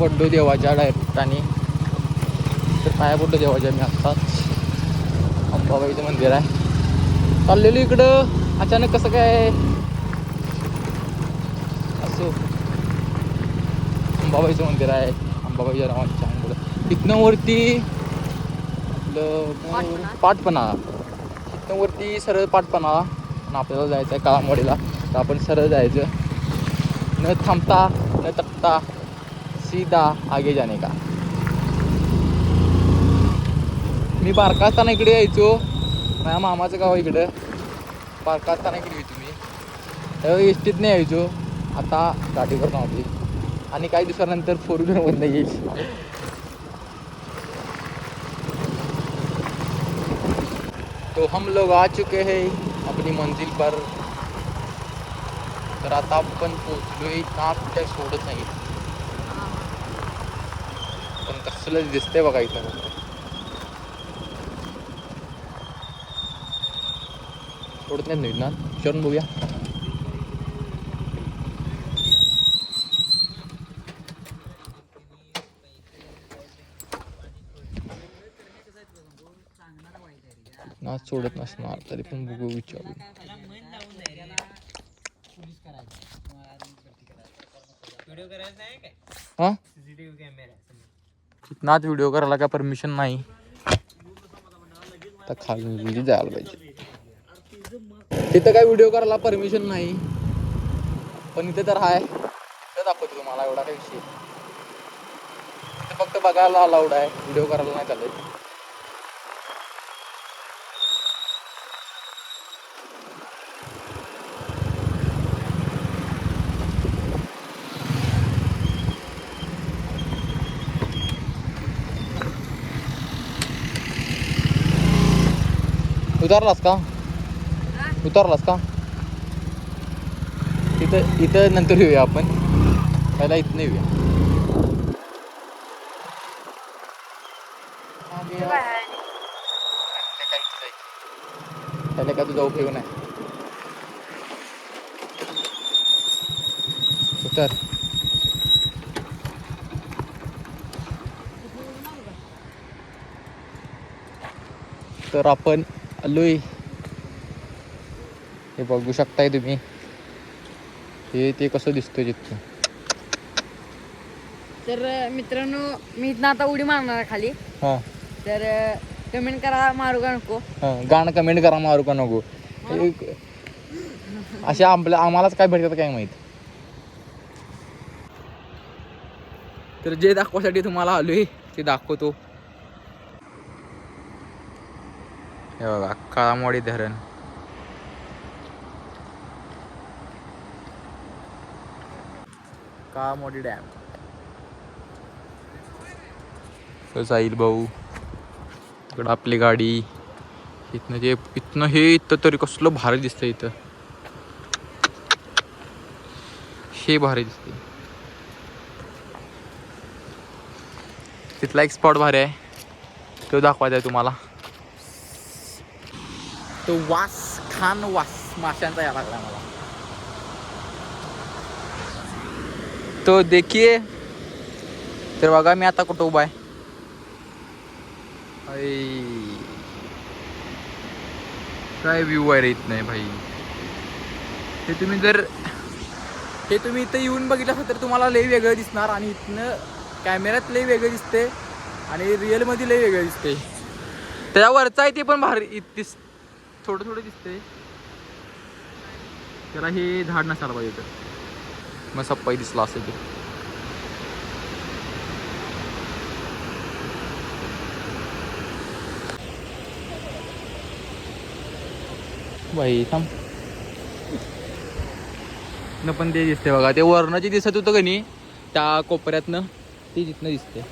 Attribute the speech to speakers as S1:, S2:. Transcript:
S1: पडलो देवाच्या डायरेक्ट आणि तर पाया पडलो देवाच्या मी आत्ताच. अंबाबाईचं मंदिर आहे. चाललेलो इकडं. अचानक कसं काय? असो. अंबाबाईचं मंदिर आहे. अंबाबाईच्या नावाच्या पुढं इथनं वरती आपलं.
S2: पाटपणा.
S1: इथनं वरती सरळ पाटपणा. आणि आपल्याला जायचं आहे काळामवाडीला तर आपण सरळ जायचं. न थांबता न तटता. सीधा आगे जाने का। मी बारका असताना इकडे यायचो. माझ्या मामाचं गाव आहे इकडं. बारका असताना इकडे यायचो मी. त्यावेळी एस टीतनं यायचो. आता गाडीवर नव्हती. आणि काही दिवसानंतर फोर व्हीलरमधनं येईल तो हम लोग आ चुके हैं अपनी मंजिल पर। तर आता आपण पोचलोय नाक काय सोडत नाही. पण कसलं दिसतंय बघा इथं. सोडत नाही ना विचारून बघूया. ना सोडत नसणार तरी पण बघू विचारू.
S3: व्हिडिओ करायचा आहे काय
S1: हा?
S3: सीसीटीव्ही कॅमेरा
S1: नाच व्हिडिओ करायला काय परमिशन नाही. तर खाली जायला पाहिजे. तिथं काय व्हिडिओ करायला परमिशन नाही. पण इथे तर आहे तर दाखवतो तुम्हाला एवढा काही विषय. फक्त बघायला अलाउड आहे. व्हिडिओ करायला नाही चालत. उतरलास का? उतारलास का? इथं इथं नंतर येऊया आपण. पहिला इथं येऊया. त्याला का तुझा उपयोग नाही. उतर. तर आपण आलोय. हे बघू शकताय तुम्ही. हे ते कसं दिसतंय तिथून
S2: तर मित्रांनो मी इथनं आता उडी मारणार आहे खाली.
S1: हां.
S2: तर कमेंट करा मारू का नको?
S1: हां गाणं कमेंट करा मारू का नको? एक असे आपल्या आम्हालाच काय भेटतात काय माहीत? तर जे दाखवासाठी तुम्हाला आलोय ते दाखवतो. हे बघा काळामवाडी धरण. काळामवाडी डॅम. तो जाईल भाऊ इकडं आपली गाडी. इथनं जे इथनं हे इथं तरी कसलं भारी दिसतंय इथं. हे भारी दिसते तिथला एक स्पॉट भारी आहे. तो दाखवायचा आहे तुम्हाला. तो वास खान वास माशांचा यायला लागला मला. तो देखिए. तर बघा मी आता कुठं उभा आहे. काय व्ह्यू आहे रे इथं नाही भाई. हे तुम्ही जर हे तुम्ही इथं येऊन बघितलं असं तर तुम्हाला लई वेगळं दिसणार आणि इथनं कॅमेऱ्यात लई वेगळं दिसते आणि रिअलमध्ये लई वेगळं दिसते त्याच्यावरचा आहे ते पण भारी इत- दिस थोडं थोडं दिसते त्याला हे झाड नसायला पाहिजे तर मग सप्पाही दिसला असेल ते बाई थांब. न पण ते दिसते बघा. ते वरनं जे दिसत होतं का नाही त्या कोपऱ्यातनं ते जिथनं दिसते